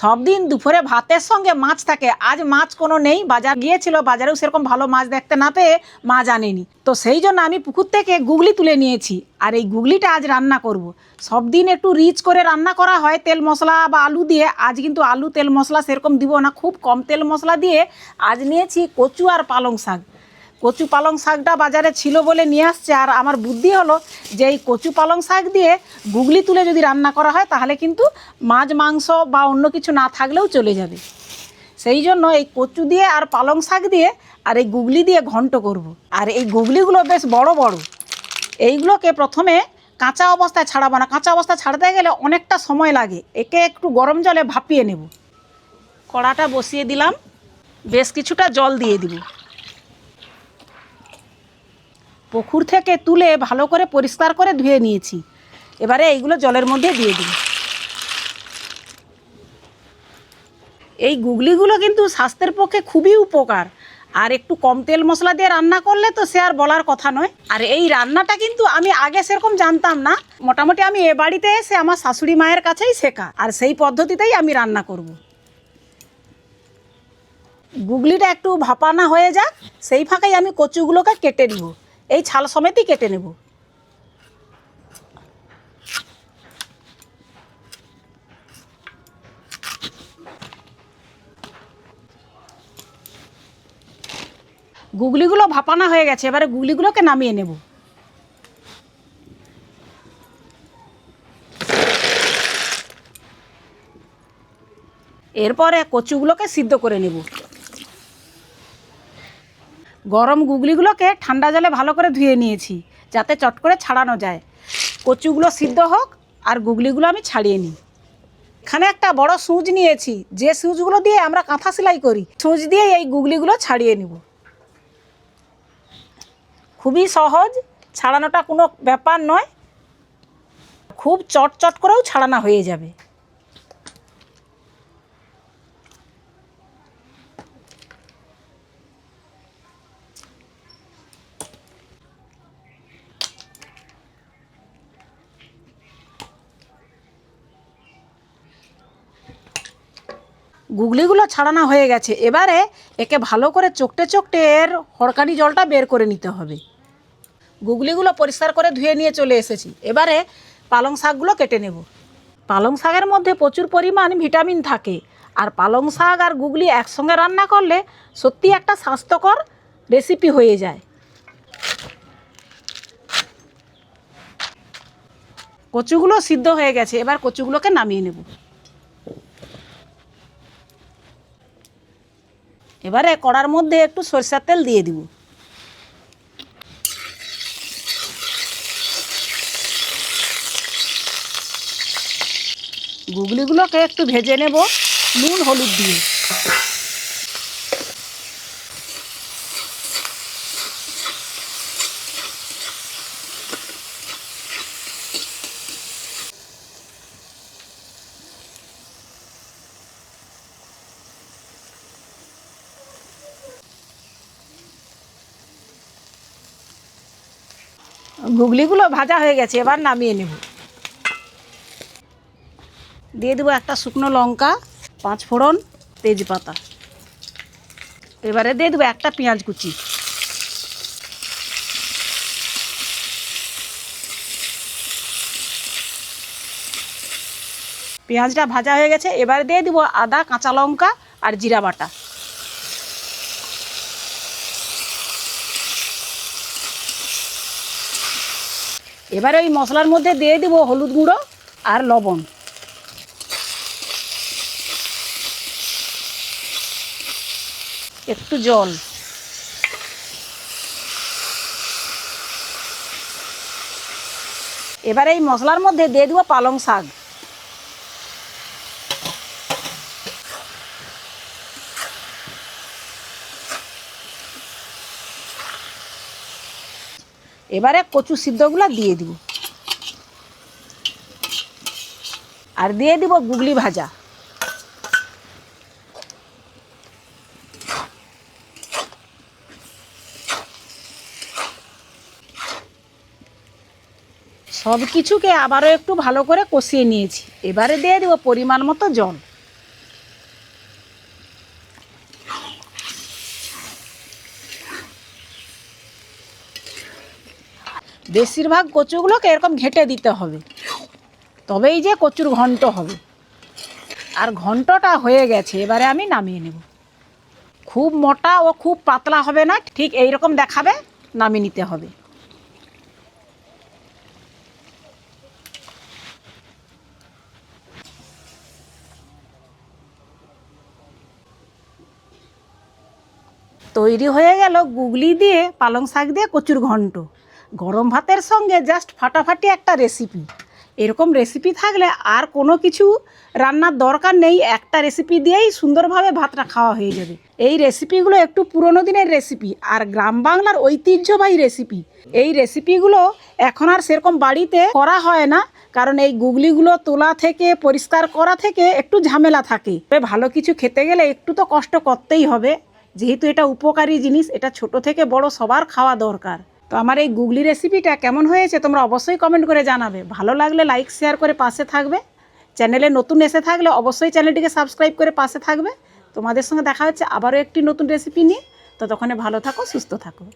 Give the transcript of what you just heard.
সব দিন দুপুরে ভাতের সঙ্গে মাছ থাকে। আজ মাছ কোনো নেই, বাজার গিয়েছিল, বাজারেও সেরকম ভালো মাছ দেখতে না পেয়ে মাছ আনেনি তো সেই জন্য আমি পুকুর থেকে গুগলি তুলে নিয়েছি, আর এই গুগলিটা আজ রান্না করব। সব দিন একটু রিচ করে রান্না করা হয়, তেল মশলা বা আলু দিয়ে। আজ কিন্তু আলু, তেল মশলা সেরকম দিব না, খুব কম তেল মশলা দিয়ে আজ নিয়েছি কচু আর পালং শাক। কচু পালং শাকটা বাজারে ছিল বলে নিয়ে আসছে। আর আমার বুদ্ধি হলো যে এই কচু পালং শাক দিয়ে গুগলি তুলে যদি রান্না করা হয়, তাহলে কিন্তু মাছ, মাংস বা অন্য কিছু না থাকলেও চলে যাবে। সেই জন্য এই কচু দিয়ে আর পালং শাক দিয়ে আর এই গুগলি দিয়ে ঘন্ট করব। আর এই গুগলিগুলো বেশ বড় বড়। এইগুলোকে প্রথমে কাঁচা অবস্থায় ছাড়াবো না। কাঁচা অবস্থায় ছাড়াতে গেলে অনেকটা সময় লাগে। একে একটু গরম জলে ভাপিয়ে নেব। কড়াটা বসিয়ে দিলাম। বেশ কিছুটা জল দিয়ে দিব। পুকুর থেকে তুলে ভালো করে পরিষ্কার করে ধুয়ে নিয়েছি। এবারে এইগুলো জলের মধ্যে দিয়ে দিই। এই গুগলিগুলো কিন্তু স্বাস্থ্যের পক্ষে খুবই উপকার। আর একটু কম তেল মশলা দিয়ে রান্না করলে তো সে আর বলার কথা নয়। আর এই রান্নাটা কিন্তু আমি আগে সেরকম জানতাম না। মোটামুটি আমি এ বাড়িতে এসে আমার শাশুড়ি মায়ের কাছেই শেখা। আর সেই পদ্ধতিতেই আমি রান্না করব। গুগলিটা একটু ভাপানা হয়ে যাক। সেই ফাঁকেই আমি কচুগুলোকে কেটে নিব। এই ছাল সমেতই কেটে নেব। গুগলিগুলো ভাপানা হয়ে গেছে, এবারে গুগলিগুলোকে নামিয়ে নেব। এরপরে কচুগুলোকে সিদ্ধ করে নেব। গরম গুগলিগুলোকে ঠান্ডা জলে ভালো করে ধুয়ে নিয়েছি, যাতে চট করে ছাড়ানো যায়। কচুগুলো সিদ্ধ হোক আর গুগলিগুলো আমি ছাড়িয়ে নিই। এখানে একটা বড় সুচ নিয়েছি, যে সুচগুলো দিয়ে আমরা কাঁথা সেলাই করি, সুচ দিয়ে এই গুগলিগুলো ছাড়িয়ে নিব। খুবই সহজ, ছাড়ানোটা কোনো ব্যাপার নয়, খুব চটচট করেও ছাড়ানো হয়ে যাবে। গুগলিগুলো ছাড়ানো হয়ে গেছে। এবারে একে ভালো করে চোখটে চোখটে এর হড়কানি জলটা বের করে নিতে হবে। গুগলিগুলো পরিষ্কার করে ধুয়ে নিয়ে চলে এসেছি। এবারে পালং শাকগুলো কেটে নেব। পালং শাকের মধ্যে প্রচুর পরিমাণ ভিটামিন থাকে। আর পালং শাক আর গুগলি একসঙ্গে রান্না করলে সত্যি একটা স্বাস্থ্যকর রেসিপি হয়ে যায়। কচুগুলো সিদ্ধ হয়ে গেছে। এবার কচুগুলোকে নামিয়ে নেব। এবারে কড়ার মধ্যে একটু সরষের তেল দিয়ে দিব। গুগলিগুলোকে একটু ভেজে নেব, নুন, হলুদ দিয়ে। গুগলিগুলো ভাজা হয়ে গেছে, এবার নামিয়ে নেব। দিয়ে দেবো একটা শুকনো লঙ্কা, পাঁচ ফোড়ন, তেজপাতা। এবারে দিয়ে দেবো একটা পেঁয়াজ কুচি। পেঁয়াজটা ভাজা হয়ে গেছে, এবারে দিয়ে দেবো আদা, কাঁচা লঙ্কা আর জিরা বাটা। এবারে ওই মশলার মধ্যে দিয়ে দেবো হলুদ গুঁড়ো আর লবণ। একটু জল। এবারে এই মশলার মধ্যে দিয়ে দেবো পালং শাক। এবারে কচু সিদ্ধগুলো দিয়ে দিব। আর দিয়ে দিব গুগলি ভাজা। সব কিছুকে আবারও একটু ভালো করে কষিয়ে নিয়েছি। এবারে দিয়ে দেবো পরিমাণ মতো জল। বেশিরভাগ কচুগুলোকে এরকম ঘেটে দিতে হবে। তবেই যে কচুর ঘন্ট হবে, আর ঘন্টটা হয়ে গেছে, এবারে আমি নামিয়ে নেব। খুব মোটা ও খুব পাতলা হবে না, ঠিক এই রকম দেখাবে, নামিয়ে নিতে হবে। তৈরি হয়ে গেল গুগলি দিয়ে পালং শাক দিয়ে কচুর ঘন্ট। গরম ভাতের সঙ্গে জাস্ট ফাটাফাটি একটা রেসিপি এরকম রেসিপি থাকলে আর কোনো কিছু রান্নার দরকার নেই, একটা রেসিপি দিয়েই সুন্দরভাবে ভাতটা খাওয়া হয়ে যাবে। এই রেসিপিগুলো একটু পুরনো দিনের রেসিপি আর গ্রাম বাংলার ঐতিহ্যবাহী রেসিপি এই রেসিপিগুলো এখন আর সেরকম বাড়িতে করা হয় না, কারণ এই গুগলিগুলো তোলা থেকে, পরিষ্কার করা থেকে একটু ঝামেলা থাকে। ভালো কিছু খেতে গেলে একটু তো কষ্ট করতেই হবে। যেহেতু এটা উপকারী জিনিস, এটা ছোট থেকে বড় সবার খাওয়া দরকার। তো আমার এই গুগলি রেসিপিটা কেমন হয়েছে তোমরা অবশ্যই কমেন্ট করে জানাবে। ভালো লাগলে লাইক শেয়ার করে পাশে থাকবে। চ্যানেলে নতুন এসে থাকলে অবশ্যই চ্যানেলটিকে সাবস্ক্রাইব করে পাশে থাকবে। তোমাদের সঙ্গে দেখা হচ্ছে আবারও একটি নতুন রেসিপি নিয়ে। তো তখন ভালো থাকো, সুস্থ থাকো।